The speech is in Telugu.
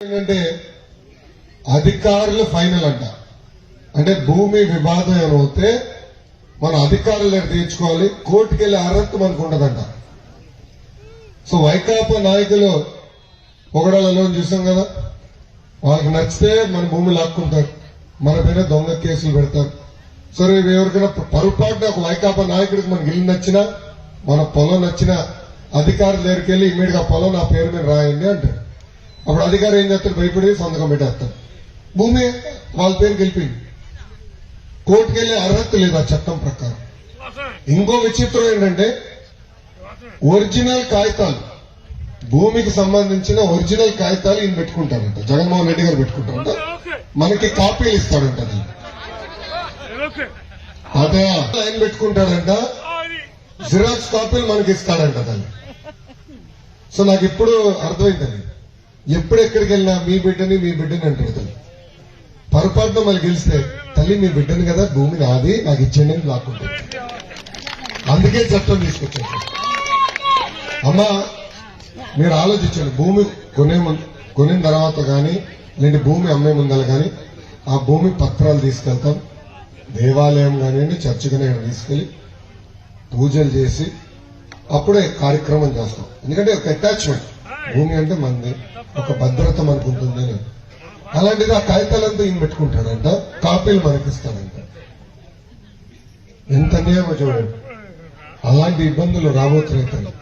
ఏంటంటే అధికారులు ఫైనల్ అంట. అంటే భూమి వివాదం ఏమవుతే మన అధికారులు దగ్గర తీర్చుకోవాలి కోర్టుకి వెళ్ళే అర్హత మనకు ఉండదంట. సో వైకాపా నాయకులు పొగడాలలో చూసాం కదా? వాళ్ళకి నచ్చితే మన భూమి లాక్కుంటారు. మన పైన దొంగ కేసులు పెడతారు. సరే ఎవరికైనా పొరపాటున ఒక వైకాపా నాయకుడికి మనకి ఇల్లు నచ్చినా మన పొలం నచ్చినా అధికారుల దగ్గరికి వెళ్ళి ఇమీడియట్గా పొలం నా పేరు మీద రాయండి అంటారు. అప్పుడు అధికారి ఏం చేస్తాడు? భయపడి సంతకం పెట్టేస్తాడు. భూమి వాళ్ళ పేరు గెలిపింది కోర్టుకు వెళ్ళే అర్హత లేదు ఆ చట్టం ప్రకారం. ఇంకో విచిత్రం ఏంటంటే ఒరిజినల్ కాగితాలు భూమికి సంబంధించిన ఒరిజినల్ కాగితాలు ఈయన పెట్టుకుంటారంట జగన్మోహన్ రెడ్డి గారు పెట్టుకుంటారంట మనకి కాపీలు ఇస్తాడంట అది. అదే ఆయన పెట్టుకుంటాడంట. జిరాక్స్ కాపీలు మనకి ఇస్తాడంట దాన్ని. సో నాకు ఇప్పుడు అర్థమైందని ఎప్పుడెక్కడికి వెళ్ళినా మీ బిడ్డని మీ బిడ్డని అంటాడు తల్లి. పొరపాటున మళ్ళీ గెలిస్తే తల్లి మీ బిడ్డని కదా భూమి నాది నాకు ఇచ్చేయండి అని లాక్కుంటుంది అందుకే చట్టం తీసుకొచ్చాను అమ్మా మీరు ఆలోచించండి. భూమి కొనే ముందు కొనిన తర్వాత కానీ లేదంటే భూమి అమ్మే ముందర కానీ ఆ భూమి పత్రాలు తీసుకెళ్తాం. దేవాలయం కానివ్వండి చర్చి కానీ తీసుకెళ్ళి పూజలు చేసి అప్పుడే కార్యక్రమం చేస్తాం. ఎందుకంటే ఒక అటాచ్మెంట్ భూమి అంటే మంది. ఒక భద్రత మనకు ఉంటుంది అని అలాంటిది ఆ కాగితాలంతా ఈయన పెట్టుకుంటాడంట. కాపీలు మనకిస్తాడంట. ఎంత అన్యాయమో చూడండి అలాంటి ఇబ్బందులు రాబోతున్నాయి